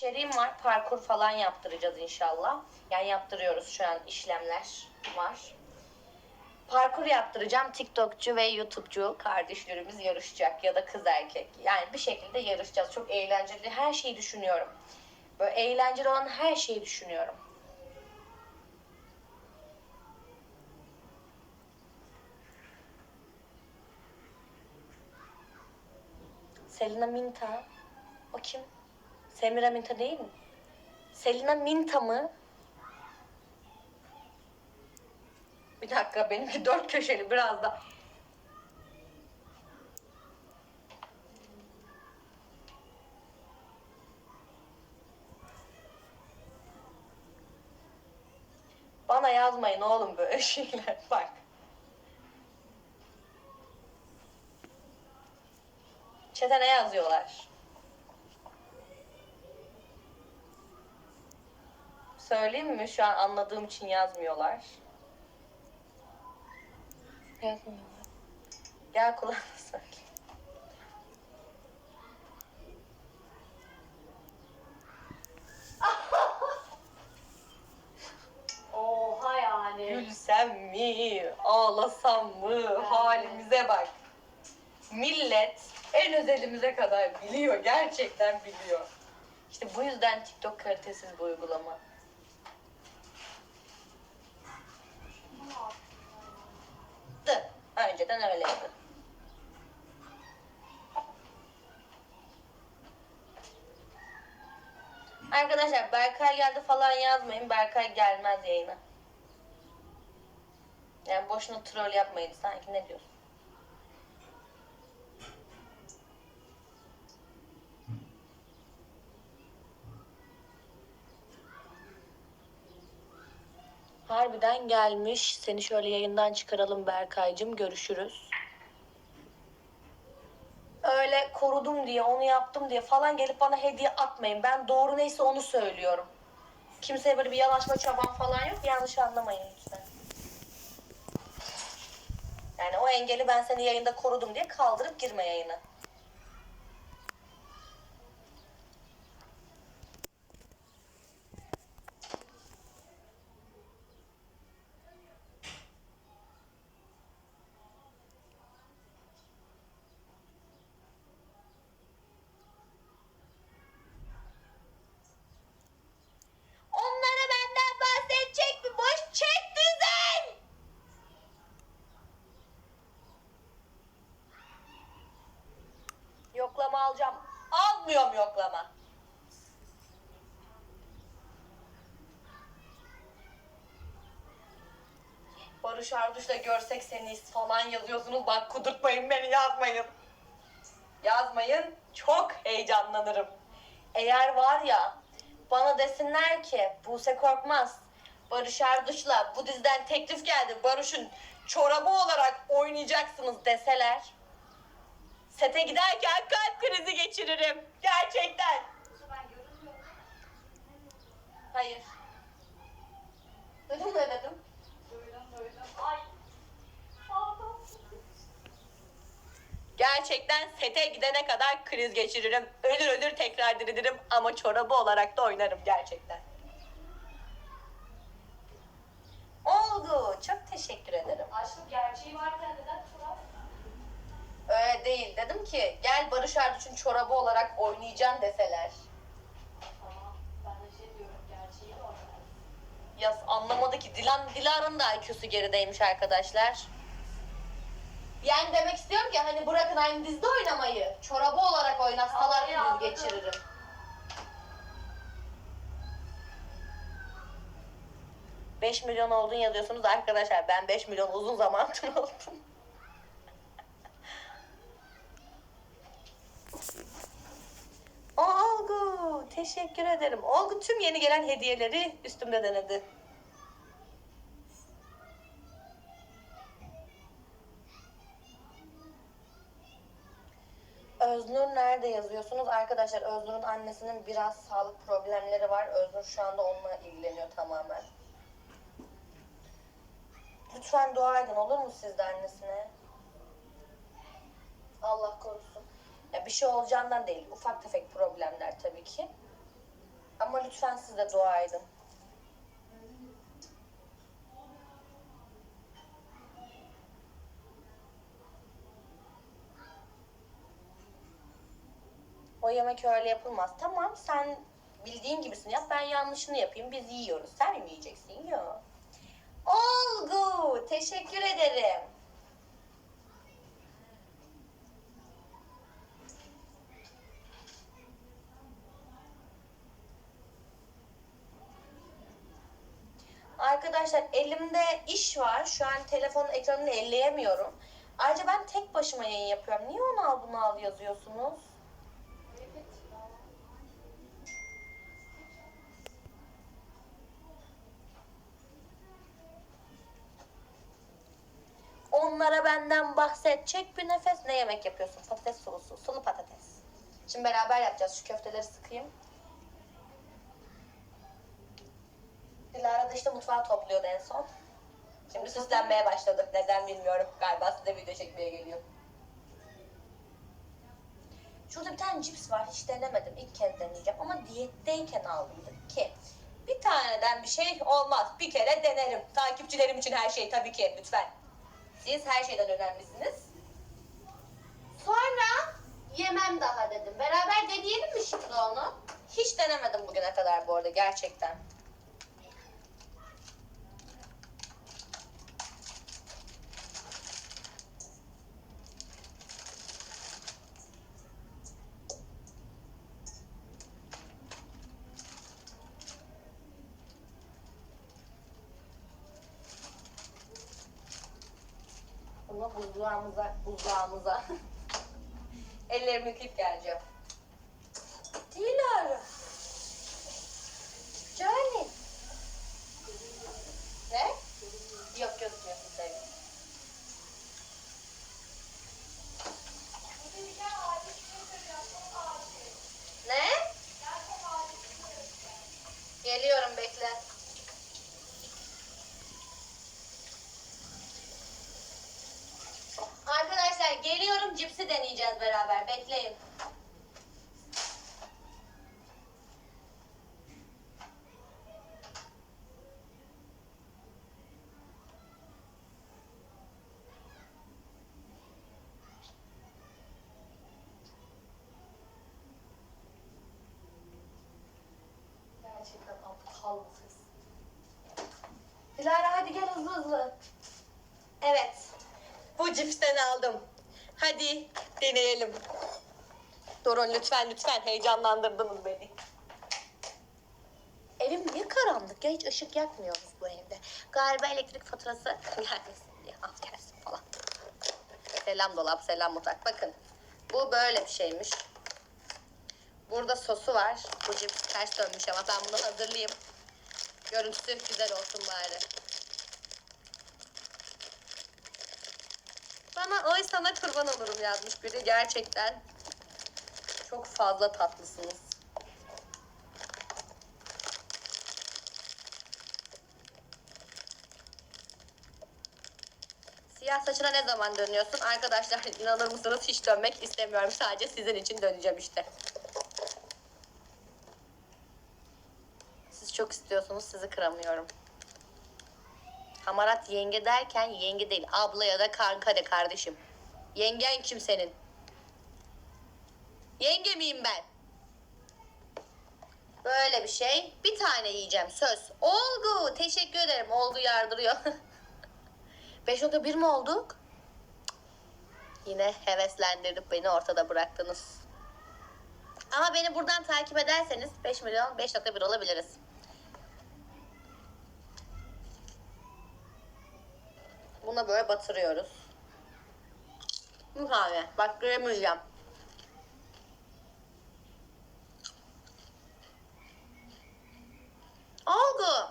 içeriğim var. Parkur falan yaptıracağız inşallah. Yani yaptırıyoruz şu an işlemler var. Parkur yaptıracağım. TikTokçu ve YouTube'cu kardeşlerimiz yarışacak ya da kız erkek. Yani bir şekilde yarışacağız. Çok eğlenceli. Her şeyi düşünüyorum. Böyle eğlenceli olan her şeyi düşünüyorum. Selina Minta. O kim? Semira Minta değil mi? Selina Minta mı? Bir dakika benimki dört köşeli biraz da. Bana yazmayın oğlum böyle şeyler bak. Çete ne yazıyorlar? Söyleyeyim mi? Şu an anladığım için yazmıyorlar. Yazmıyorlar. Gel kulağına söyle. Oha yani. Gülsem mi? Ağlasam mı? Halimize bak. Millet en özelimize kadar biliyor. Gerçekten biliyor. İşte bu yüzden TikTok kalitesiz bu uygulama. Önceden öyleydi. Arkadaşlar Berkay geldi falan yazmayın. Berkay gelmez yayına. Yani boşuna troll yapmayın sanki ne diyorsun? Harbiden gelmiş. Seni şöyle yayından çıkaralım Berkaycığım. Görüşürüz. Öyle korudum diye, onu yaptım diye falan gelip bana hediye atmayın. Ben doğru neyse onu söylüyorum. Kimseye böyle bir yanaşma çaban falan yok. Yanlış anlamayın lütfen. Yani o engeli ben seni yayında korudum diye kaldırıp girme yayına. Onlara benden bahsedecek bir boş chat düzen. Yoklama alacağım. Almıyorum yoklama. Barış Arduş'la görsek seni falan yazıyorsunuz. Bak kudurtmayın beni yazmayın. Yazmayın. Çok heyecanlanırım. Eğer var ya bana desinler ki Buse Korkmaz Barış Arduş'la bu diziden teklif geldi. Barış'ın çorabı olarak oynayacaksınız deseler. Sete giderken kalp krizi geçiririm. Gerçekten. Ben görünmüyorum. Hayır. Duydun ne dedim? Duydum duydum. Ay. Gerçekten sete gidene kadar kriz geçiririm. Ölür ölür tekrar dirilirim ama çorabı olarak da oynarım gerçekten. Oldu. Çok teşekkür ederim. Aşkım gerçeği varken neden çorap? Öyle değil. Dedim ki gel Barış Arduç'un çorabı olarak oynayacaksın deseler. Şey. Yaz anlamadı ki Dilan Dilara'nın da IQ'su gerideymiş arkadaşlar. Yani demek istiyorum ki hani bırakın aynı dizide oynamayı. Çorabı olarak oynatsalar Vallahi kriz geçiririm. Beş milyon oldun yazıyorsunuz arkadaşlar. Ben 5 milyon uzun zamandır oldum. Olgu, teşekkür ederim. Olgu tüm yeni gelen hediyeleri üstümde denedi. Öznur nerede yazıyorsunuz? Arkadaşlar Öznur'un annesinin biraz sağlık problemleri var. Öznur şu anda onunla ilgileniyor tamamen. Lütfen dua edin olur mu siz de annesine? Allah korusun. Ya bir şey olacağından değil. Ufak tefek problemler tabii ki. Ama lütfen siz de dua edin. O yemek öyle yapılmaz. Tamam sen bildiğin gibisini yap ben yanlışını yapayım. Biz yiyoruz. Sen mi yiyeceksin? Yok. Olgu. Teşekkür ederim. Arkadaşlar elimde iş var. Şu an telefonun ekranını elleyemiyorum. Ayrıca ben tek başıma yayın yapıyorum. Niye onu al bunu al yazıyorsunuz? Onlara benden bahset. Çek bir nefes. Ne yemek yapıyorsun? Patates sulusu. Sulu patates. Şimdi beraber yapacağız. Şu köfteleri sıkayım. Dilara da işte mutfağı topluyordu en son. Şimdi süslenmeye başladı. Neden bilmiyorum. Galiba size video çekmeye geliyor. Şurada bir tane cips var. Hiç denemedim. İlk kez deneyeceğim. Ama diyetteyken aldım ki. Bir taneden bir şey olmaz. Bir kere denerim. Takipçilerim için her şey tabii ki. Lütfen. Siz her şeyden önemlisiniz. Sonra yemem daha dedim. Beraber deneyelim mi şimdi onu? Hiç denemedim bugüne kadar bu arada gerçekten. Ama buzluğumuza, buzluğumuza. Ellerimi yıkayıp geleceğim. Dilara. Cani. Ne? Yok gözükmüyorsun sevgilim. Ne? Geliyorum bekle. Arkadaşlar geliyorum cipsi deneyeceğiz beraber. Bekleyin. Gerçekten aptalsız. Dilara Evet. Bu cipsten aldım. Hadi deneyelim. Durun lütfen lütfen heyecanlandırdınız beni. Evim niye karanlık ya hiç ışık yakmıyoruz bu evde. Galiba elektrik faturası gelmesin diye az gelsin falan. Selam dolap selam mutfak bakın. Bu böyle bir şeymiş. Burada sosu var. Bu cips ters dönmüş ama ben bunu hazırlayayım. Görüntüsü güzel olsun bari. Bana oy sana kurban olurum yazmış biri gerçekten. Çok fazla tatlısınız. Siyah saçına ne zaman dönüyorsun? Arkadaşlar inanır mısınız hiç dönmek istemiyorum. Sadece sizin için döneceğim işte. Siz çok istiyorsunuz sizi kıramıyorum. Hamarat yenge derken yenge değil abla ya da kanka de kardeşim. Yengen kim senin? Yenge miyim ben? Böyle bir şey. Bir tane yiyeceğim söz. Olgu teşekkür ederim. Olgu yardırıyor. 5.1 mi olduk? Yine heveslendirip beni ortada bıraktınız. Ama beni buradan takip ederseniz 5 milyon 5.1 olabiliriz. Buna böyle batırıyoruz. Bu kahve. Bak göremeyeceğim. Olgu.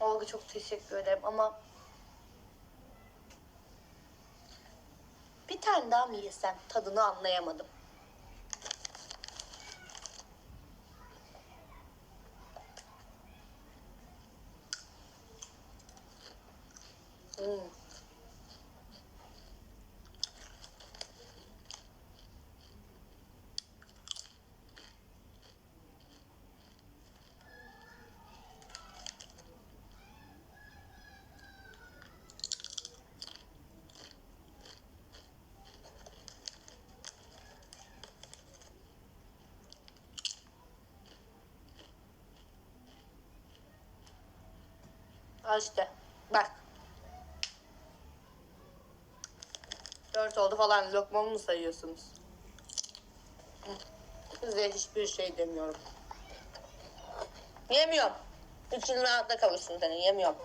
Olgu çok teşekkür ederim ama bir tane daha mı yesem tadını anlayamadım. assim. Acho que Dört oldu falan. Lokmamı mı sayıyorsunuz? Size hiçbir şey demiyorum. Yemiyorum. İçin rahatla kavuşsun senin. Yemiyorum.